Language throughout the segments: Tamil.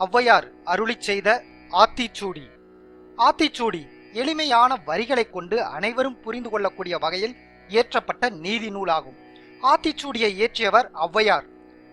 ஔவையார் அருளிச் செய்த ஆத்திச்சூடி. ஆத்திச்சூடி எளிமையான வரிகளைக் கொண்டு அனைவரும் புரிந்து கொள்ளக்கூடிய வகையில் இயற்றப்பட்ட நீதி நூலாகும். ஆத்திச்சூடியை இயற்றியவர் ஔவையார்.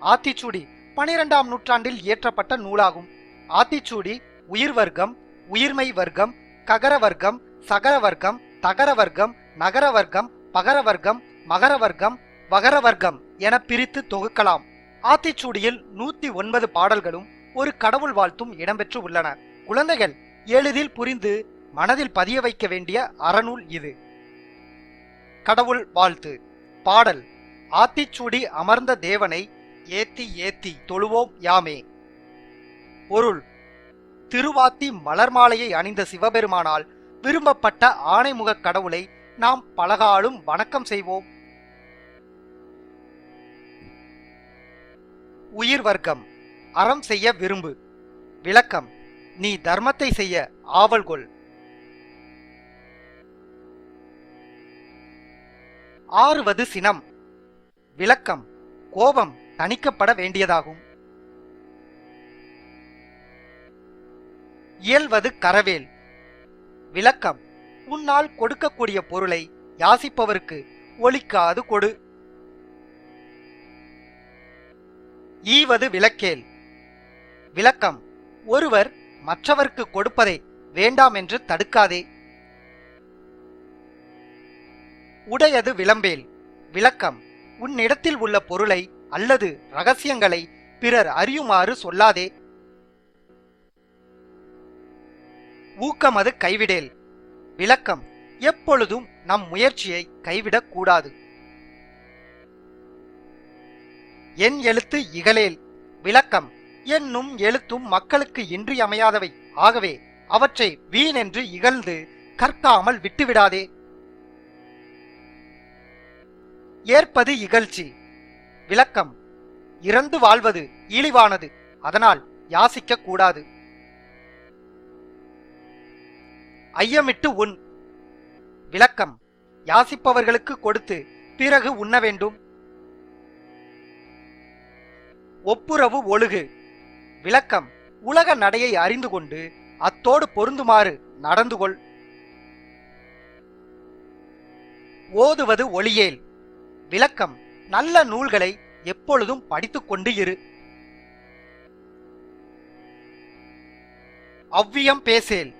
ஆத்திச்சூடி பனிரெண்டாம் நூற்றாண்டில் இயற்றப்பட்ட நூலாகும். ஆத்திச்சூடி உயிர் வர்க்கம் உயிர்மை வர்க்கம் ககர வர்க்கம் சகர வர்க்கம் தகர வர்க்கம் நகர வர்க்கம் பகர வர்க்கம் மகர வர்க்கம் வகர வர்க்கம் என பிரித்து தொகுக்கலாம். ஆத்திச்சூடியில் நூத்தி ஒன்பது பாடல்களும் ஒரு கடவுள் வாழ்த்தும் இடம்பெற்று உள்ளன. குழந்தைகள் எளிதில் புரிந்து மனதில் பதிய வைக்க வேண்டிய அறநூல் இது. கடவுள் வாழ்த்து. பாடல். ஆத்திச்சூடி அமர்ந்த தேவனை ஏத்தி ஏத்தி தொழுவோம் யாமே. பொருள். திருவாத்தி மலர் மாலையை அணிந்த சிவபெருமானால் விரும்பப்பட்ட ஆணைமுகக் கடவுளை நாம் பலகாலும் வணக்கம் செய்வோம். உயிர் வர்க்கம். அறம் செய்ய விரும்பு. விளக்கம் நீ தர்மத்தை செய்ய ஆவல் கொள். ஆறுவது சினம். விளக்கம் கோபம் தணிக்கப்பட வேண்டியதாகும். இயல்வது கரவேல். விளக்கம் உன்னால் கொடுக்கக்கூடிய பொருளை யாசிப்பவருக்கு ஒலிக்காது கொடு. ஈவது விளக்கேல். விளக்கம். ஒருவர் மற்றவர்க்கு கொடுப்பதை வேண்டாம் என்று தடுக்காதே. உடையது விளம்பேல். விளக்கம். உன்னிடத்தில் உள்ள பொருளை அல்லது ரகசியங்களை பிறர் அறியுமாறு சொல்லாதே. ஊக்கமது கைவிடேல். விளக்கம். எப்பொழுதும் நம் முயற்சியை கைவிடக் கூடாது. என் எழுத்து இகழேல். விளக்கம். என்னும் எழுத்தும் மக்களுக்கு இன்றியமையாதவை. ஆகவே அவற்றை வீணென்று இகழ்ந்து கற்காமல் விட்டுவிடாதே. ஏற்பது இகழ்ச்சி. விளக்கம். இறந்து வாழ்வது இழிவானது. அதனால் யாசிக்க கூடாது. ஐயமிட்டு உண். விளக்கம். யாசிப்பவர்களுக்கு கொடுத்து பிறகு உண்ண வேண்டும். ஒப்புரவு ஒழுகு. விளக்கம் உலக நடையை அறிந்து கொண்டு அத்தோடு பொருந்துமாறு நடந்து கொள். ஓதுவது ஒளியேல். விளக்கம் நல்ல நூல்களை எப்பொழுதும் படித்துக்கொண்டு இரு. அவ்வியம் பேசேல்.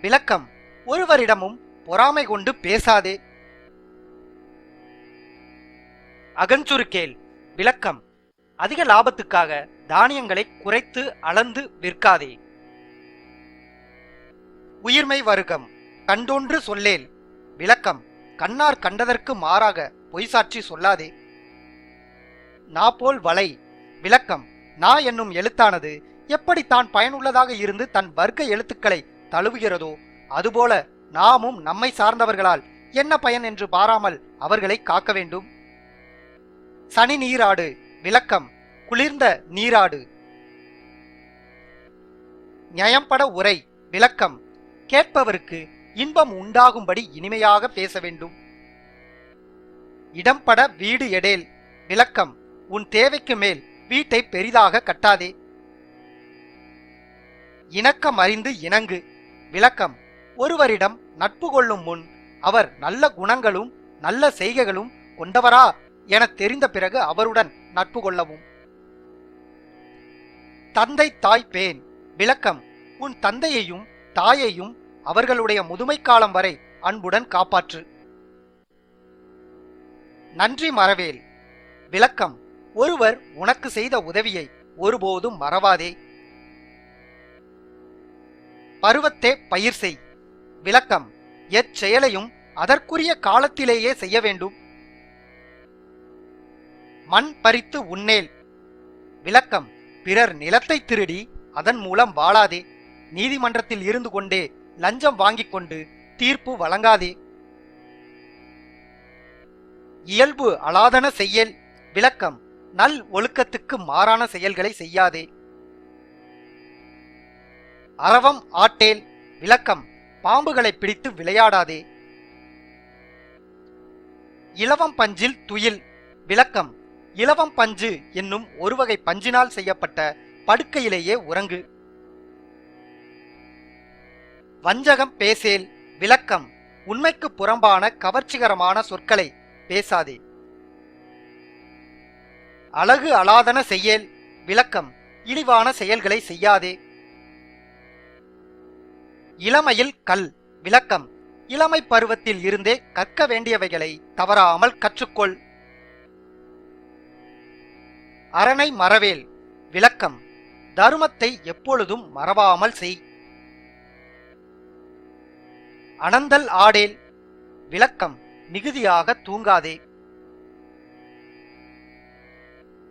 விளக்கம் ஒருவரிடமும் பொறாமை கொண்டு பேசாதே. அகஞ்சுருக்கேல். விளக்கம் அதிக லாபத்துக்காக தானியங்களை குறைத்து அளந்து விற்காதே. உயிர்மை வருகம் கண்டொன்று சொல்லேல் விளக்கம் கண்ணார் கண்டதற்கு மாறாக பொய்சாட்சி சொல்லாதே. நாப்போல் வலை விளக்கம் நா என்னும் எழுத்தானது எப்படி தான் பயனுள்ளதாக இருந்து தன் வர்க்க எழுத்துக்களை தழுவுகிறதோ அதுபோல நாமும் நம்மை சார்ந்தவர்களால் என்ன பயன் என்று பாராமல் அவர்களை காக்க வேண்டும். சனி நீராடு விளக்கம். குளிர்ந்த நீராடு. நியம்பட உரை. விளக்கம். கேட்பவருக்கு இன்பம் உண்டாகும்படி இனிமையாக பேச வேண்டும். இடம்பட வீடு எடேல். விளக்கம். உன் தேவைக்கு மேல் வீட்டை பெரிதாக கட்டாதே. இணக்கம் அறிந்து இணங்கு. விளக்கம். ஒருவரிடம் நட்பு கொள்ளும் முன் அவர் நல்ல குணங்களும் நல்ல செய்கைகளும் கொண்டவரா என தெரிந்த பிறகு அவருடன் நட்பு கொள்ளவும் தந்தை தாய் பேன் விளக்கம். உன் தந்தையையும் தாயையும் அவர்களுடைய முதுமை காலம் வரை அன்புடன் காப்பாற்று. நன்றி மறவேல் விளக்கம். ஒருவர் உனக்கு செய்த உதவியை ஒருபோதும் மறவாதே. பருவத்தே பயிர் செய். விளக்கம். எச்செயலையும் அதற்குரிய காலத்திலேயே செய்ய வேண்டும். மண் பறித்து உண்ணேல். விளக்கம் பிறர் நிலத்தை திருடி அதன் மூலம் வாழாதே. நீதிமன்றத்தில் இருந்து கொண்டே லஞ்சம் வாங்கிக் கொண்டு தீர்ப்பு வழங்காதே. இயல்பு அலாதன செய்யல். விளக்கம் நல் ஒழுக்கத்துக்கு மாறான செயல்களை செய்யாதே. அரவம் ஆட்டேல். விளக்கம் பாம்புகளை பிடித்து விளையாடாதே. இலவம் பஞ்சில் துயில். விளக்கம் இலவம் பஞ்சு என்னும் ஒருவகை பஞ்சினால் செய்யப்பட்ட படுக்கையிலேயே உறங்கு. வஞ்சகம் பேசேல் விளக்கம். உண்மைக்கு புறம்பான கவர்ச்சிகரமான சொற்களை பேசாதே. அழகு அலாதன செய்யேல் விளக்கம். இழிவான செயல்களை செய்யாதே. இளமையில் கல் விளக்கம். இளமை பருவத்தில் இருந்தே கற்க வேண்டியவைகளை தவறாமல் கற்றுக்கொள். அரணை மறவேல். விளக்கம். தருமத்தை எப்பொழுதும் மறவாமல் செய். அனந்தல் ஆடேல். விளக்கம். மிகுதியாக தூங்காதே.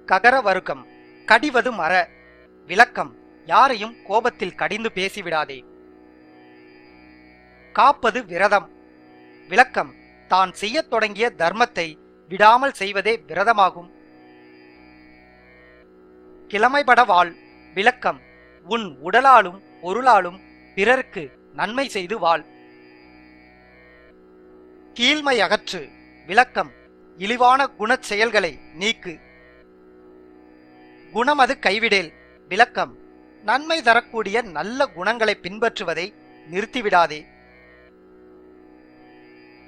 ககர வருக்கம். கடிவது மர விளக்கம். யாரையும் கோபத்தில் கடிந்து பேசிவிடாதே. காப்பது விரதம். விளக்கம். தான் செய்யத் தொடங்கிய தர்மத்தை விடாமல் செய்வதே விரதமாகும். கிழமைபட வாழ் விளக்கம் உன் உடலாலும் பொருளாலும் பிறருக்கு நன்மை செய்து வாழ். கீழ்மை அகற்று விளக்கம் இழிவான குணச் செயல்களை நீக்கு. குணம் அது கைவிடேல் விளக்கம் நன்மை தரக்கூடிய நல்ல குணங்களை பின்பற்றுவதை நிறுத்திவிடாதே.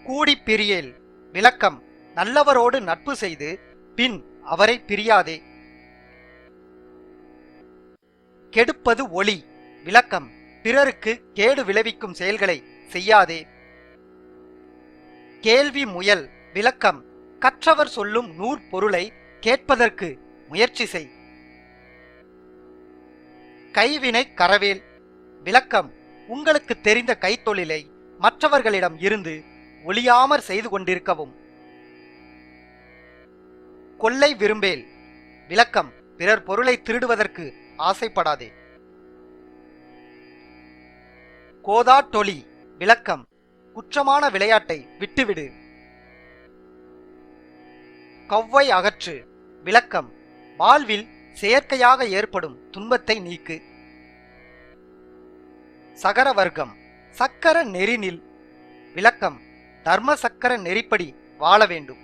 கூடி பிரியேல் விளக்கம் நல்லவரோடு நட்பு செய்து பின் அவரை பிரியாதே. கெடுப்பது ஒளி. விளக்கம். பிறருக்கு கேடு விளைவிக்கும் செயல்களை செய்யாதே. கேள்வி முயல். விளக்கம். கற்றவர் சொல்லும் நூற் பொருளை கேட்பதற்கு முயற்சி செய். கைவினை கரவேல். விளக்கம். உங்களுக்கு தெரிந்த கைத்தொழிலை மற்றவர்களிடம் இருந்து ஒளியாமற் செய்து கொண்டிருக்கவும். கொள்ளை விரும்பேல். விளக்கம். பிறர் பொருளை திருடுவதற்கு ஆசைப்படாதே. கோதாட்டொலி விளக்கம். குற்றமான விளையாட்டை விட்டுவிடு. கவ்வை அகற்று விளக்கம். வாழ்வில் செயற்கையாக ஏற்படும் துன்பத்தை நீக்கு. சகர வர்க்கம் சக்கர நெறினில் விளக்கம். தர்ம சக்கர நெறிப்படி வாழ வேண்டும்.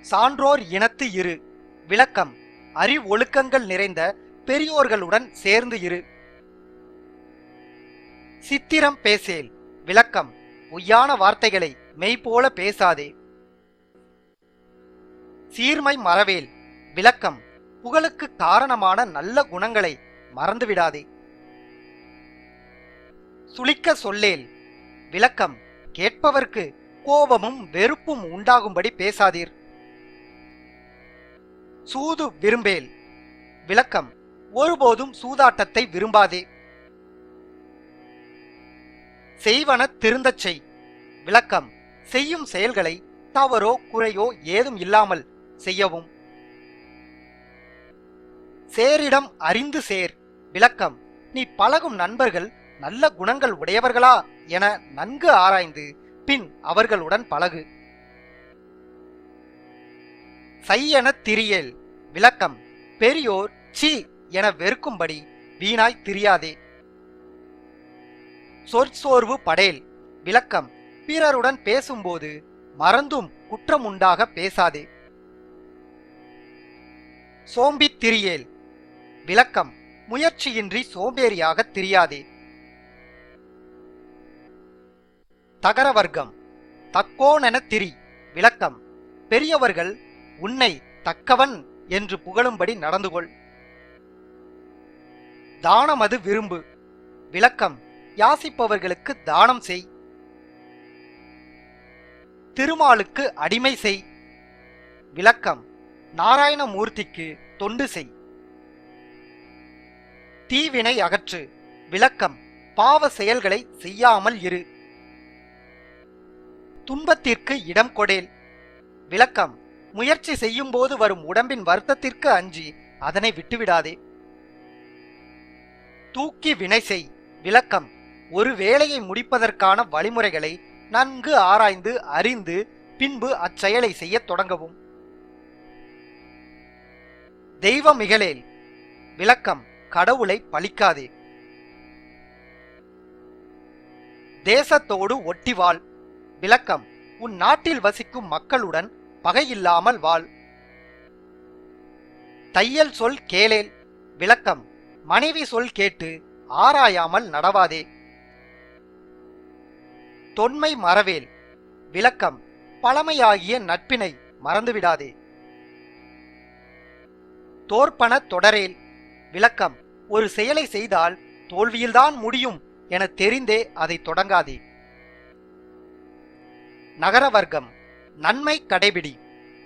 சான்றோர் இனத்து இரு விளக்கம். அறிவொழுக்கங்கள் நிறைந்த பெரியோர்களுடன் சேர்ந்து இரு. சித்திரம் பேசேல் விளக்கம் பொய்யான வார்த்தைகளை மெய்போல பேசாதே. சீர்மை மறவேல் விளக்கம் புகழுக்கு காரணமான நல்ல குணங்களை மறந்துவிடாதே சுளிக்க சொல்லேல் விளக்கம் கேட்பவர்க்கு கோபமும் வெறுப்பும் உண்டாகும்படி பேசாதீர். சூது விரும்பேல். விளக்கம் ஒருபோதும் சூதாட்டத்தை விரும்பாதே. செய்வன திருந்தச் செய். விளக்கம் செய்யும் செயல்களை தவறோ குறையோ ஏதும் இல்லாமல் செய்யவும். சேரிடம் அறிந்து சேர். விளக்கம் நீ பழகும் நண்பர்கள் நல்ல குணங்கள் உடையவர்களா என நன்கு ஆராய்ந்து பின் அவர்களுடன் பழகு. சையென திரியேல். விளக்கம். பெரியோர் சி என வெறுக்கும்படி வீணாய் திரியாதே. சொற்சோர்வு படேல். விளக்கம். பிறருடன் பேசும்போது மறந்தும் குற்றம் உண்டாக பேசாதே. சோம்பித் திரியேல். விளக்கம். முயற்சியின்றி சோம்பேறியாக திரியாதே. தகர வர்க்கம் தக்கோனென திரி. விளக்கம். பெரியவர்கள் உன்னை தக்கவன் என்று புகழும்படி நடந்து கொள் தானம் அது விரும்பு. விளக்கம் யாசிப்பவர்களுக்கு தானம் செய். திருமாலுக்கு அடிமை செய். விளக்கம் நாராயணமூர்த்திக்கு தொண்டு செய். தீவினை அகற்று. விளக்கம் பாவ செயல்களை செய்யாமல் இரு. துன்பத்திற்கு இடம் கொடேல். விளக்கம் முயற்சி செய்யும்போது வரும் உடம்பின் வருத்தத்திற்கு அஞ்சி அதனை விட்டுவிடாதே. தூக்கி வினை செய் விளக்கம். ஒரு வேலையை முடிப்பதற்கான வழிமுறைகளை நன்கு ஆராய்ந்து அறிந்து பின்பு அச்செயலை செய்யத் தொடங்கவும். தெய்வம் விளக்கம். கடவுளை பழிக்காதே. தேசத்தோடு ஒட்டிவாள் விளக்கம். உன் நாட்டில் வசிக்கும் மக்களுடன் பகையில்லாமல் வாழ். தையல் சொல் கேளேல் விளக்கம். மனைவி சொல் கேட்டு ஆராயாமல் நடவாதே. தொன்மை மறவேல் விளக்கம். பழமையாகிய நட்பினை மறந்துவிடாதே. தோற்பன தொடரேல் விளக்கம். ஒரு செயலை செய்தால் தோல்வியில்தான் முடியும் என தெரிந்தே அதை தொடங்காதே. நகர வர்க்கம் நன்மை கடைபிடி.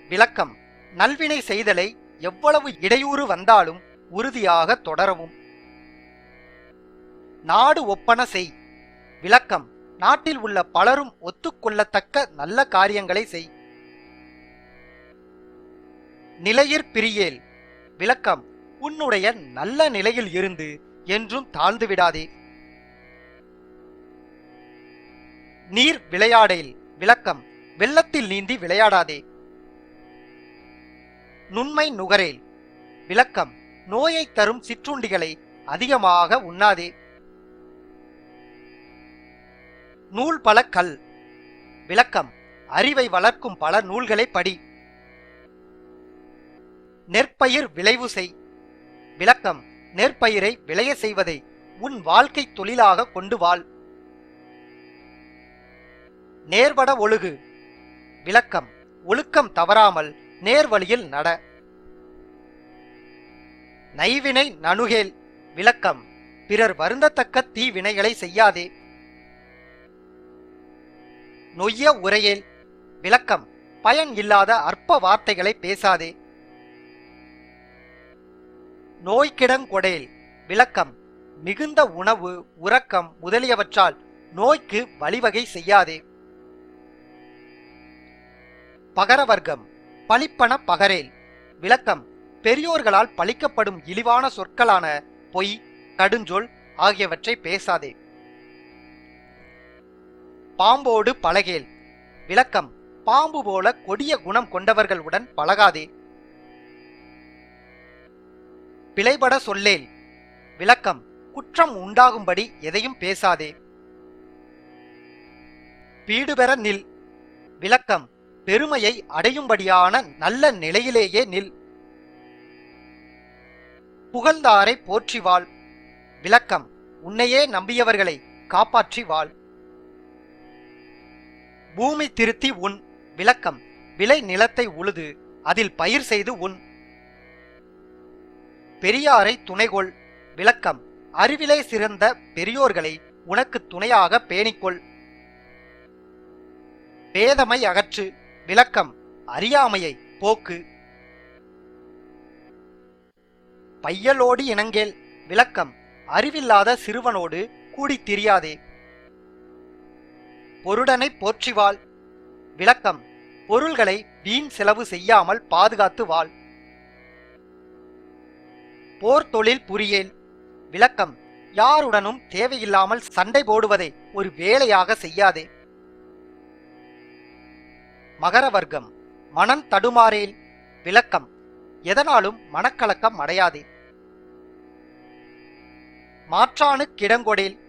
விளக்கம். நல்வினை செய்தலை எவ்வளவு இடையூறு வந்தாலும் உறுதியாக தொடரவும். நாடு ஒப்பன செய். விளக்கம். நாட்டில் உள்ள பலரும் ஒத்துக்கொள்ளத்தக்க நல்ல காரியங்களை செய். நிலையிற் பிரியேல். விளக்கம். உன்னுடைய நல்ல நிலையில் இருந்து என்றும் தாழ்ந்து விடாதே. நீர் விளையாடேல். விளக்கம். வெள்ளத்தில் நீந்தி விளையாடாதே. நுண்மை நுகரேல். விளக்கம் நோயை தரும் சிற்றுண்டிகளை அதிகமாக உண்ணாதே. நூல் பல கல். விளக்கம் அறிவை வளர்க்கும் பல நூல்களை படி. நெற்பயிர் விளைவு செய். விளக்கம் நெற்பயிரை விளைய செய்வதை உன் வாழ்க்கை தொழிலாக கொண்டு வாழ். நேர்வட ஒழுகு. விளக்கம். ஒழுக்கம் தவறாமல் நேர்வழியில் நட. நைவினை நணுகேல். விளக்கம். பிறர் வருந்தத்தக்க தீவினைகளை செய்யாதே. நொய்ய உரையேல். விளக்கம். பயன் இல்லாத அற்ப வார்த்தைகளை பேசாதே. நோய்கிடங்கொடேல் விளக்கம். மிகுந்த உணவு உறக்கம் முதலியவற்றால் நோய்க்கு வழிவகை செய்யாதே. பகரவர்க்கம் பழிப்பன பகரேல். விளக்கம் பெரியோர்களால் பழிக்கப்படும் இழிவான சொற்களான பொய் கடுஞ்சொல் ஆகியவற்றை பேசாதே. பாம்போடு பழகேல். விளக்கம் பாம்பு போல கொடிய குணம் கொண்டவர்களுடன் பழகாதே. பிழைபட சொல்லேல். விளக்கம் குற்றம் உண்டாகும்படி எதையும் பேசாதே. பீடுபெற நில். விளக்கம் பெருமையை அடையும்படியான நல்ல நிலையிலேயே நில். புகழ்ந்தாரை போற்றி வாழ். விளக்கம் உன்னையே நம்பியவர்களை காப்பாற்றி வாழ். பூமி திருத்தி உன். விளக்கம் விளை நிலத்தை உழுது அதில் பயிர் செய்து உன். பெரியாரை துணைகொள். விளக்கம் அறிவிலே சிறந்த பெரியோர்களை உனக்கு துணையாக பேணிக்கொள். பேதமை அகற்று விளக்கம் அறியாமையை போக்கு. பையலோடு இணங்கேல் விளக்கம் அறிவில்லாத சிறுவனோடு கூடித் திரியாதே. பொருடனை போற்றிவாள். விளக்கம் பொருள்களை வீண் செலவு செய்யாமல் பாதுகாத்து வாழ் போர் தொழில் புரியேல். விளக்கம் யாருடனும் தேவையில்லாமல் சண்டை போடுவதை ஒரு வேலையாக செய்யாதே. மகர வர்க்கம் மனம் தடுமாறேல் விளக்கம். எதனாலும் மனக்கலக்கம் அடையாதே. மாற்றானு கிடங்கொடேல்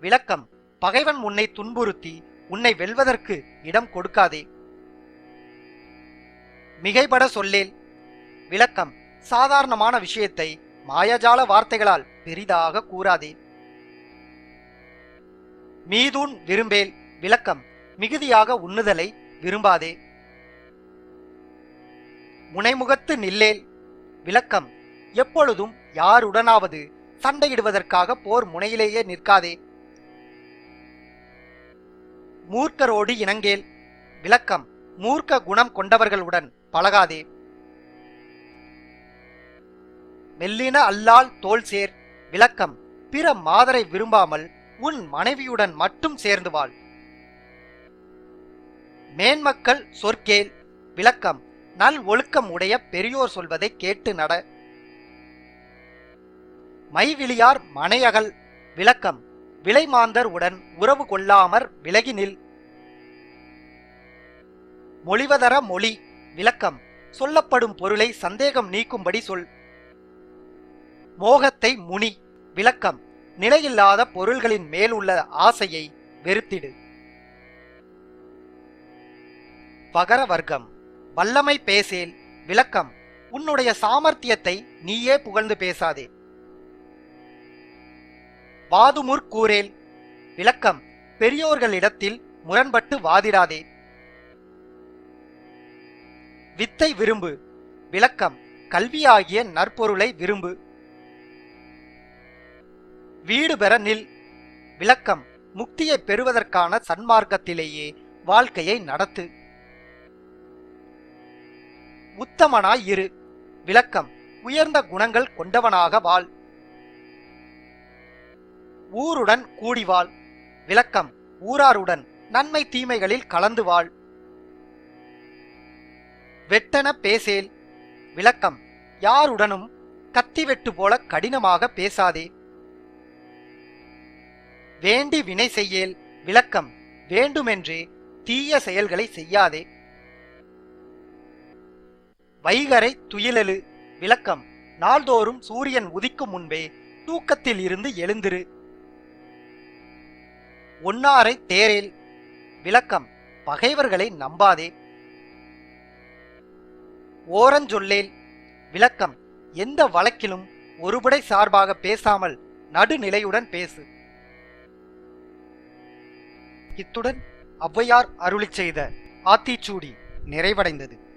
விளக்கம். பகைவன் உன்னை துன்புறுத்தி உன்னை வெல்வதற்கு இடம் கொடுக்காதே. மிகைபட சொல்லேல் விளக்கம். சாதாரணமான விஷயத்தை மாயஜால வார்த்தைகளால் பெரிதாக கூறாதே. மீதூன் விரும்பேல் விளக்கம். மிகுதியாக உண்ணுதலை விரும்பாதே. முனைமுகத்து நில்லேல் விளக்கம். எப்பொழுதும் யாருடனாவது சண்டையிடுவதற்காக போர் முனையிலேயே நிற்காதே. மூர்க்கரோடு இணங்கேல் விளக்கம். மூர்க்க குணம் கொண்டவர்களுடன் பழகாதே. மெல்லின அல்லால் தோல் சேர் விளக்கம். பிற மாதரை விரும்பாமல் உன் மனைவியுடன் மட்டும் சேர்ந்து வாழ். மேன்மக்கள் சொற்கேல் விளக்கம் நல் ஒழுக்கம் உடைய பெரியோர் சொல்வதை கேட்டு நட. மைவிழியார் மனையகல் விளக்கம் விலைமாந்தர் உடன் உறவு கொள்ளாமற் விலகி நில். மொழிவதர மொழி விளக்கம் சொல்லப்படும் பொருளை சந்தேகம் நீக்கும்படி சொல். மோகத்தை முனி விளக்கம் நிலையில்லாத பொருள்களின் மேல் உள்ள ஆசையை வெறுத்திடு. பகர வர்க்கம் வல்லமை பேசேல் விளக்கம். உன்னுடைய சாமர்த்தியத்தை நீயே புகழ்ந்து பேசாதே. வாதுமுற் கூறேல் விளக்கம். பெரியோர்களிடத்தில் முரண்பட்டு வாதிடாதே. வித்தை விரும்பு விளக்கம். கல்வியாகிய நற்பொருளை விரும்பு. வீடு பெற நில் விளக்கம். முக்தியை பெறுவதற்கான சன்மார்க்கத்திலேயே வாழ்க்கையை நடத்து. உத்தமனாய் இரு. விளக்கம். உயர்ந்த குணங்கள் கொண்டவனாக வாழ். ஊருடன் கூடி வாழ். விளக்கம். ஊராருடன் நன்மை தீமைகளில் கலந்து வாழ். வெட்டன பேசேல். விளக்கம். யாருடனும் கத்தி வெட்டு போல கடினமாக பேசாதே. வேண்டி வினை செய்யேல். விளக்கம். வேண்டுமென்றே தீய செயல்களை செய்யாதே. வைகரை துயிலெழு. விளக்கம். நாள்தோறும் சூரியன் உதிக்கும் முன்பே தூக்கத்தில் இருந்து எழுந்திரு. ஒன்னாரை தேரேல். விளக்கம். பகைவர்களை நம்பாதே. ஓரஞ்சொல்லேல். விளக்கம். எந்த வழக்கிலும் ஒருபடை சார்பாக பேசாமல் நடுநிலையுடன் பேசு. இத்துடன் ஔவையார் அருளிச் செய்த ஆத்திச்சூடி நிறைவடைந்தது.